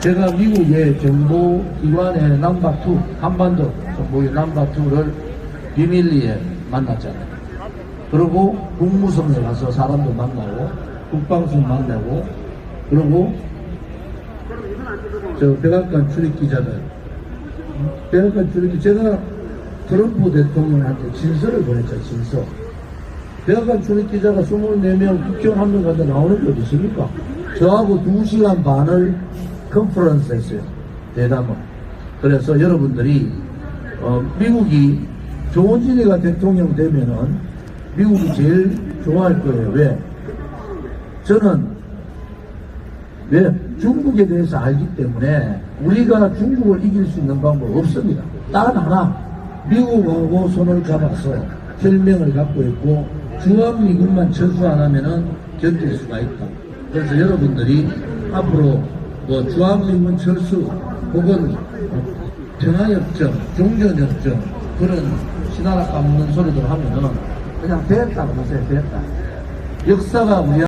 제가 미국의 정보기관의 넘버2, 한반도 정보의 넘버2를 비밀리에 만났잖아요. 그리고 국무성에 가서 사람도 만나고, 국방성 만나고, 그리고 저 백악관 출입 기자들, 백악관 출입 기 제가 트럼프 대통령한테 진서를 보냈죠, 진서. 백악관 출입 기자가 24명, 국정 한명 가다 나오는 게 어디 있습니까? 저하고 2시간 반을 컨퍼런스 했어요. 대담을. 그래서 여러분들이, 어, 미국이 조원진이가 대통령 되면은 미국이 제일 좋아할 거예요. 왜? 저는 왜? 중국에 대해서 알기 때문에 우리가 중국을 이길 수 있는 방법 없습니다. 단 하나, 미국하고 손을 잡아서 혈맹을 갖고 있고 주한미군만 철수 안 하면은 견딜 수가 있다. 그래서 여러분들이 앞으로 뭐 주한미군 철수 혹은 평화협정, 종전협정 그런 신나라 까먹는 소리들 하면은 그냥 됐다고 하세요. 됐다. 역사가 우리